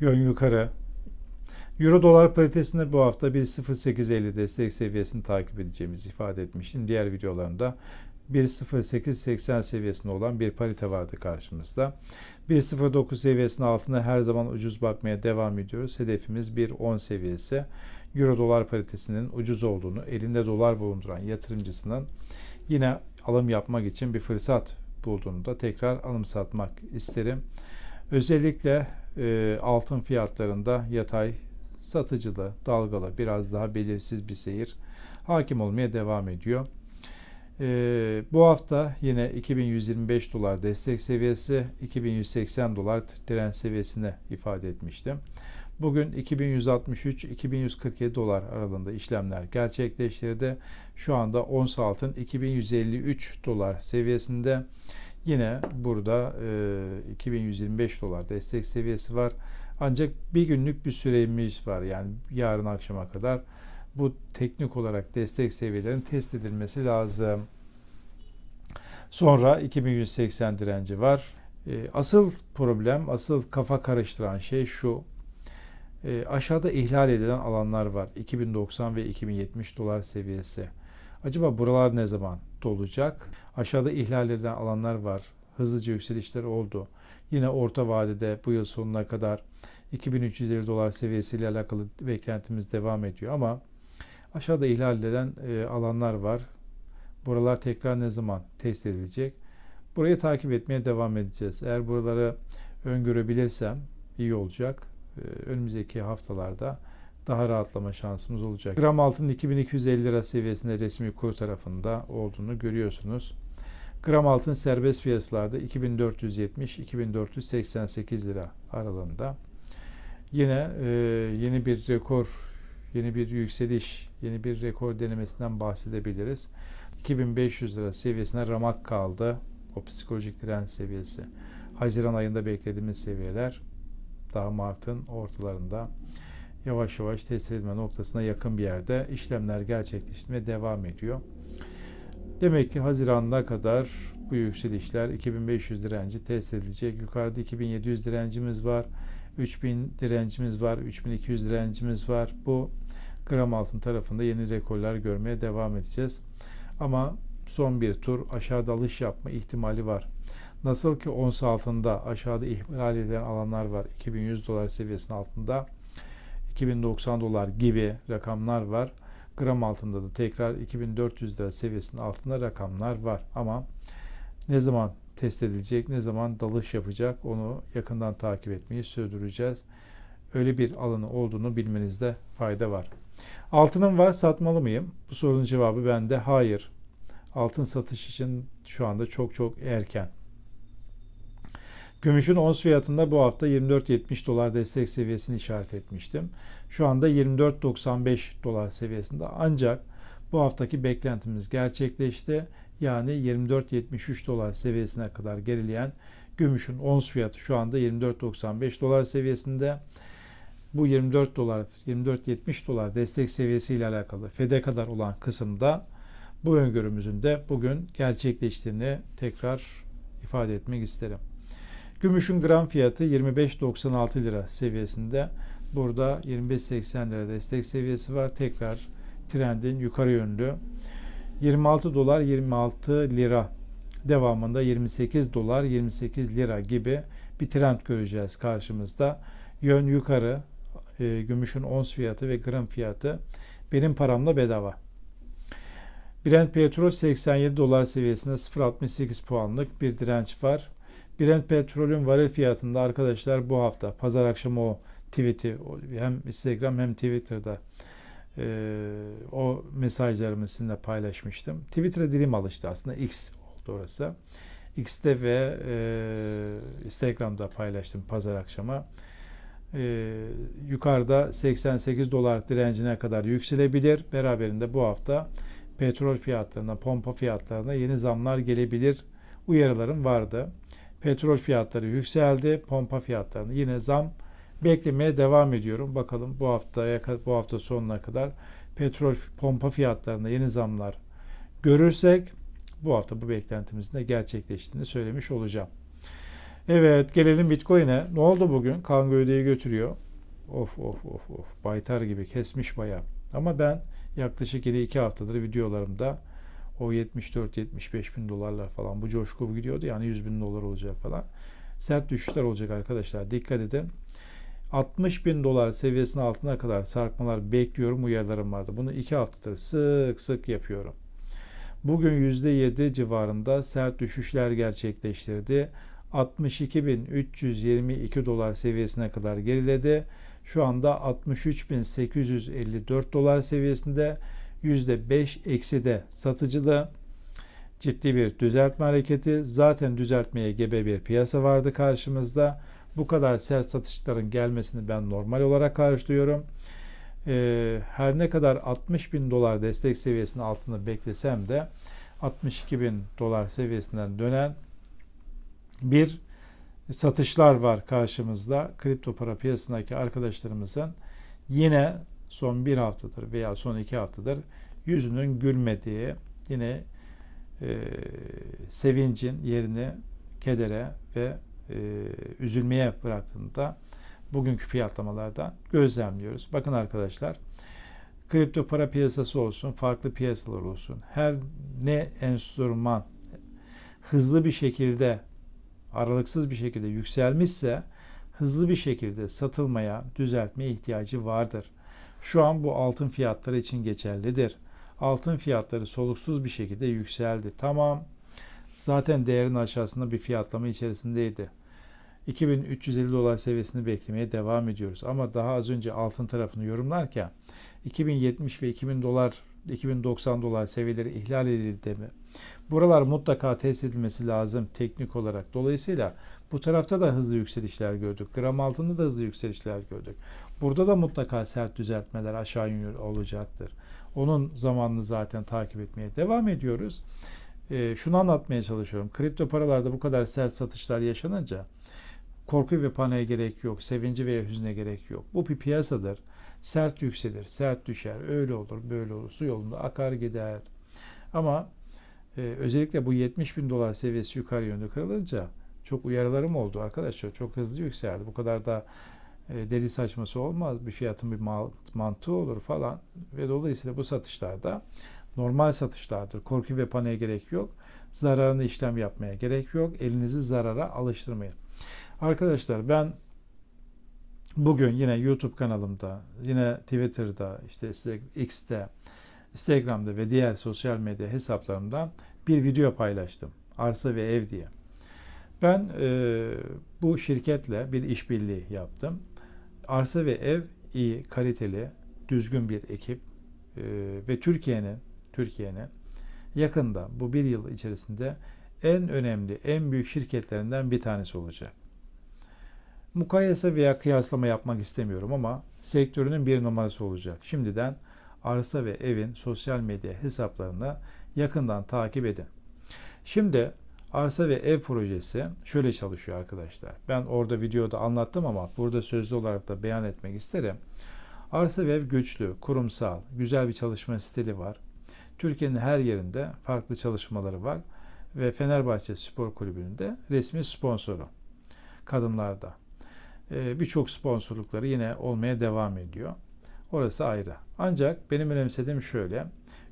Yön yukarı. Euro dolar paritesinde bu hafta 1.0850 destek seviyesini takip edeceğimizi ifade etmiştim. Diğer videolarımda 1.0880 seviyesinde olan bir parite vardı karşımızda. 1.09 seviyesinin altına her zaman ucuz bakmaya devam ediyoruz. Hedefimiz 1.10 seviyesi. Euro dolar paritesinin ucuz olduğunu, elinde dolar bulunduran yatırımcısının yine alım yapmak için bir fırsat bulduğunu da tekrar anımsatmak isterim. Özellikle e, altın fiyatlarında yatay, satıcılı, dalgalı, biraz daha belirsiz bir seyir hakim olmaya devam ediyor. E, bu hafta yine 2125 dolar destek seviyesi, 2180 dolar direnç seviyesine ifade etmiştim. Bugün 2163-2147 dolar aralığında işlemler gerçekleştirdi. Şu anda ons altın 2153 dolar seviyesinde. Yine burada e, 2125 dolar destek seviyesi var. Ancak bir günlük bir süremiz var. Yani yarın akşama kadar bu teknik olarak destek seviyelerin test edilmesi lazım. Sonra 2180 direnci var. E, asıl problem, asıl kafa karıştıran şey şu. E, aşağıda ihlal edilen alanlar var. 2090 ve 2070 dolar seviyesi. Acaba buralar ne zaman dolacak? Aşağıda ihlal edilen alanlar var. Hızlıca yükselişler oldu. Yine orta vadede bu yıl sonuna kadar 2350 dolar seviyesiyle alakalı beklentimiz devam ediyor ama aşağıda ihlal edilen e, alanlar var. Buralar tekrar ne zaman test edilecek? Burayı takip etmeye devam edeceğiz. Eğer buraları öngörebilirsem iyi olacak. E, önümüzdeki haftalarda daha rahatlama şansımız olacak. Gram altının 2250 lira seviyesinde resmi kur tarafında olduğunu görüyorsunuz. Gram altın serbest piyasalarda 2470-2488 lira aralığında. Yine e, yeni bir rekor, yeni bir yükseliş, yeni bir rekor denemesinden bahsedebiliriz. 2500 lira seviyesine ramak kaldı. O psikolojik direnç seviyesi. Haziran ayında beklediğimiz seviyeler daha Mart'ın ortalarında yavaş yavaş test edilme noktasına yakın bir yerde işlemler gerçekleştirmeye devam ediyor. Demek ki Haziran'da kadar bu yükselişler 2500 direnci test edilecek. Yukarıda 2700 direncimiz var. 3000 direncimiz var. 3200 direncimiz var. Bu gram altın tarafında yeni rekorlar görmeye devam edeceğiz. Ama son bir tur aşağı dalış yapma ihtimali var. Nasıl ki ons altında aşağıda ihlal edilen alanlar var. 2100 dolar seviyesinin altında 2090 dolar gibi rakamlar var. Gram altında da tekrar 2400 lira seviyesinin altında rakamlar var. Ama ne zaman test edilecek, ne zaman dalış yapacak onu yakından takip etmeyi sürdüreceğiz. Öyle bir alanı olduğunu bilmenizde fayda var. Altının var satmalı mıyım? Bu sorunun cevabı bende hayır. Altın satış için şu anda çok çok erken. Gümüşün ons fiyatında bu hafta 24.70 dolar destek seviyesini işaret etmiştim. Şu anda 24.95 dolar seviyesinde ancak bu haftaki beklentimiz gerçekleşti. Yani 24.73 dolar seviyesine kadar gerileyen gümüşün ons fiyatı şu anda 24.95 dolar seviyesinde. Bu 24 dolar 24.70 dolar destek seviyesi ile alakalı FED'e kadar olan kısımda bu öngörümüzün de bugün gerçekleştiğini tekrar ifade etmek isterim. Gümüşün gram fiyatı 25.96 lira seviyesinde. Burada 25.80 lira destek seviyesi var. Tekrar trendin yukarı yönlü. 26 dolar 26 lira devamında 28 dolar 28 lira gibi bir trend göreceğiz karşımızda. Yön yukarı. E, gümüşün ons fiyatı ve gram fiyatı benim paramla bedava. Brent petrol 87 dolar seviyesinde 0.68 puanlık bir direnç var. Brent petrolün varil fiyatında arkadaşlar bu hafta pazar akşamı o tweet'i hem Instagram hem Twitter'da e, o mesajlarımı sizinle paylaşmıştım. Twitter'a dilim alıştı aslında X oldu orası. X'te ve e, Instagram'da paylaştım pazar akşamı. E, yukarıda 88 dolar direncine kadar yükselebilir. Beraberinde bu hafta petrol fiyatlarına, pompa fiyatlarına yeni zamlar gelebilir uyarılarım vardı. Petrol fiyatları yükseldi. Pompa fiyatlarını yine zam beklemeye devam ediyorum. Bakalım bu haftaya bu hafta sonuna kadar petrol pompa fiyatlarında yeni zamlar görürsek bu hafta bu beklentimizin de gerçekleştiğini söylemiş olacağım. Evet gelelim Bitcoin'e. Ne oldu bugün? Kan gövdeyi götürüyor. Of of of of. Baytar gibi kesmiş baya. Ama ben yaklaşık yine 2 haftadır videolarımda o 74-75 bin dolarlar falan bu coşku gidiyordu yani 100 bin dolar olacak falan. Sert düşüşler olacak arkadaşlar. Dikkat edin. 60 bin dolar seviyesinin altına kadar sarkmalar bekliyorum uyarılarım vardı. Bunu 2 haftadır sık sık yapıyorum. Bugün %7 civarında sert düşüşler gerçekleştirdi. 62.322 dolar seviyesine kadar geriledi. Şu anda 63.854 dolar seviyesinde %5 eksi de satıcılı ciddi bir düzeltme hareketi. Zaten düzeltmeye gebe bir piyasa vardı karşımızda. Bu kadar sert satışların gelmesini ben normal olarak karşılıyorum. Ee, her ne kadar 60 bin dolar destek seviyesinin altını beklesem de 62 bin dolar seviyesinden dönen bir satışlar var karşımızda. Kripto para piyasasındaki arkadaşlarımızın yine son bir haftadır veya son iki haftadır yüzünün gülmediği yine e, sevincin yerini kedere ve e, üzülmeye bıraktığında bugünkü fiyatlamalardan gözlemliyoruz. Bakın arkadaşlar kripto para piyasası olsun, farklı piyasalar olsun. Her ne enstrüman hızlı bir şekilde aralıksız bir şekilde yükselmişse hızlı bir şekilde satılmaya, düzeltmeye ihtiyacı vardır. Şu an bu altın fiyatları için geçerlidir. Altın fiyatları soluksuz bir şekilde yükseldi. Tamam. Zaten değerin aşağısında bir fiyatlama içerisindeydi. 2350 dolar seviyesini beklemeye devam ediyoruz. Ama daha az önce altın tarafını yorumlarken 2070 ve 2000 dolar 2090 dolar seviyeleri ihlal edildi mi? Buralar mutlaka test edilmesi lazım teknik olarak. Dolayısıyla bu tarafta da hızlı yükselişler gördük. Gram altında da hızlı yükselişler gördük. Burada da mutlaka sert düzeltmeler aşağı yönlü olacaktır. Onun zamanını zaten takip etmeye devam ediyoruz. E, şunu anlatmaya çalışıyorum. Kripto paralarda bu kadar sert satışlar yaşanınca korku ve paniğe gerek yok. Sevinci veya hüzne gerek yok. Bu bir piyasadır. Sert yükselir, sert düşer. Öyle olur, böyle olur. Su yolunda akar gider. Ama e, özellikle bu 70 bin dolar seviyesi yukarı yönde kırılınca çok uyarılarım oldu arkadaşlar. Çok hızlı yükseldi. Bu kadar da e, deli saçması olmaz. Bir fiyatın bir mantığı olur falan. Ve dolayısıyla bu satışlarda normal satışlardır. Korku ve paniğe gerek yok. Zararını işlem yapmaya gerek yok. Elinizi zarara alıştırmayın. Arkadaşlar ben bugün yine YouTube kanalımda, yine Twitter'da, işte X'te, Instagram'da ve diğer sosyal medya hesaplarımda bir video paylaştım. Arsa ve ev diye. Ben e, bu şirketle bir işbirliği yaptım. Arsa ve ev iyi, kaliteli, düzgün bir ekip e, ve Türkiye'nin Türkiye'nin yakında bu bir yıl içerisinde en önemli, en büyük şirketlerinden bir tanesi olacak. Mukayese veya kıyaslama yapmak istemiyorum ama sektörünün bir numarası olacak. Şimdiden arsa ve evin sosyal medya hesaplarını yakından takip edin. Şimdi arsa ve ev projesi şöyle çalışıyor arkadaşlar. Ben orada videoda anlattım ama burada sözlü olarak da beyan etmek isterim. Arsa ve ev güçlü, kurumsal, güzel bir çalışma stili var. Türkiye'nin her yerinde farklı çalışmaları var ve Fenerbahçe Spor Kulübü'nün de resmi sponsoru kadınlarda. Ee, birçok sponsorlukları yine olmaya devam ediyor. Orası ayrı. Ancak benim önemsediğim şöyle.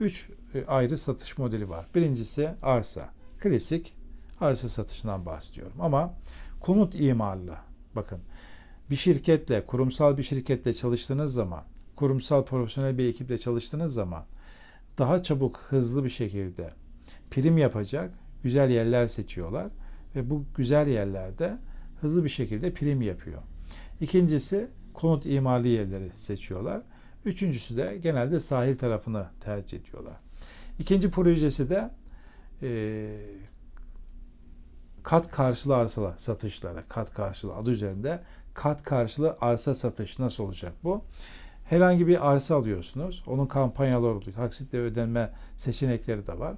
Üç e, ayrı satış modeli var. Birincisi arsa. Klasik arsa satışından bahsediyorum. Ama konut imarlı. Bakın bir şirketle, kurumsal bir şirketle çalıştığınız zaman, kurumsal profesyonel bir ekiple çalıştığınız zaman daha çabuk, hızlı bir şekilde prim yapacak güzel yerler seçiyorlar ve bu güzel yerlerde hızlı bir şekilde prim yapıyor. İkincisi konut imarlı yerleri seçiyorlar. Üçüncüsü de genelde sahil tarafını tercih ediyorlar. İkinci projesi de e, kat karşılığı arsalar satışları, kat karşılığı adı üzerinde kat karşılığı arsa satış nasıl olacak bu? Herhangi bir arsa alıyorsunuz. Onun kampanyaları oluyor. Taksitle ödenme seçenekleri de var.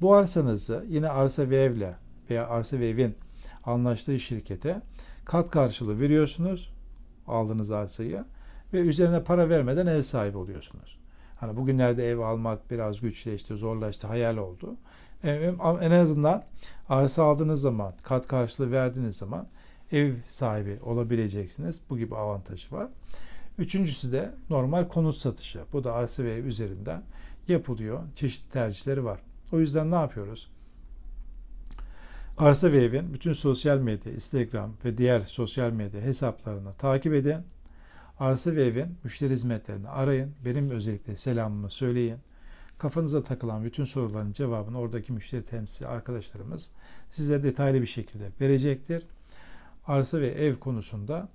Bu arsanızı yine arsa ve evle veya arsa ve evin anlaştığı şirkete kat karşılığı veriyorsunuz aldığınız arsayı ve üzerine para vermeden ev sahibi oluyorsunuz. Hani bugünlerde ev almak biraz güçleşti, zorlaştı, hayal oldu. E, En azından arsa aldığınız zaman, kat karşılığı verdiğiniz zaman ev sahibi olabileceksiniz. Bu gibi avantajı var. Üçüncüsü de normal konut satışı. Bu da arsa ve ev üzerinden yapılıyor. Çeşitli tercihleri var. O yüzden ne yapıyoruz? Arsa ve evin bütün sosyal medya, Instagram ve diğer sosyal medya hesaplarını takip edin. Arsa ve evin müşteri hizmetlerini arayın. Benim özellikle selamımı söyleyin. Kafanıza takılan bütün soruların cevabını oradaki müşteri temsilci arkadaşlarımız size detaylı bir şekilde verecektir. Arsa ve ev konusunda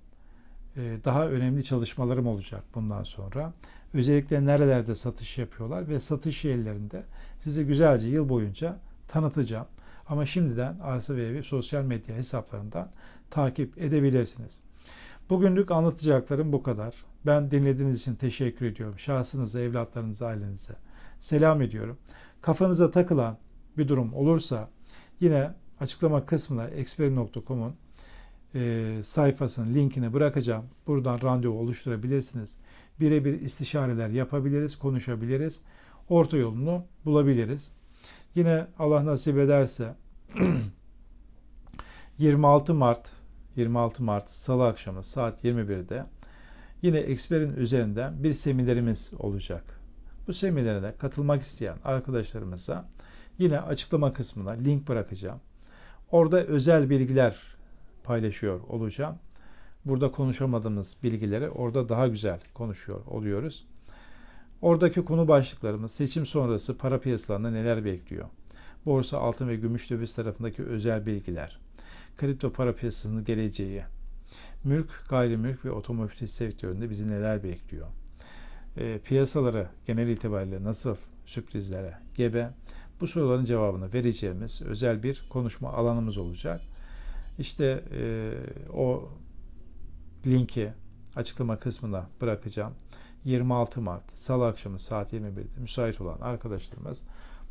e, daha önemli çalışmalarım olacak bundan sonra. Özellikle nerelerde satış yapıyorlar ve satış yerlerinde size güzelce yıl boyunca tanıtacağım. Ama şimdiden arsa ve evi sosyal medya hesaplarından takip edebilirsiniz. Bugünlük anlatacaklarım bu kadar. Ben dinlediğiniz için teşekkür ediyorum. Şahsınıza, evlatlarınıza, ailenize selam ediyorum. Kafanıza takılan bir durum olursa yine açıklama kısmına expert.com'un e, sayfasının linkini bırakacağım. Buradan randevu oluşturabilirsiniz. Birebir istişareler yapabiliriz, konuşabiliriz. Orta yolunu bulabiliriz. Yine Allah nasip ederse 26 Mart 26 Mart Salı akşamı saat 21'de yine Expert'in üzerinden bir seminerimiz olacak. Bu seminere katılmak isteyen arkadaşlarımıza yine açıklama kısmına link bırakacağım. Orada özel bilgiler paylaşıyor olacağım. Burada konuşamadığımız bilgileri orada daha güzel konuşuyor oluyoruz. Oradaki konu başlıklarımız seçim sonrası para piyasalarında neler bekliyor? Borsa, altın ve gümüş döviz tarafındaki özel bilgiler, kripto para piyasasının geleceği, mülk, gayrimülk ve otomotiv sektöründe bizi neler bekliyor? E, piyasaları genel itibariyle nasıl sürprizlere gebe? Bu soruların cevabını vereceğimiz özel bir konuşma alanımız olacak. İşte e, o linki açıklama kısmına bırakacağım. 26 Mart Salı akşamı saat 21'de müsait olan arkadaşlarımız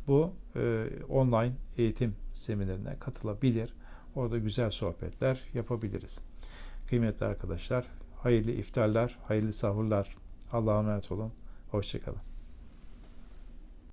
bu e, online eğitim seminerine katılabilir. Orada güzel sohbetler yapabiliriz. Kıymetli arkadaşlar, hayırlı iftarlar, hayırlı sahurlar. Allah'a emanet olun. Hoşçakalın.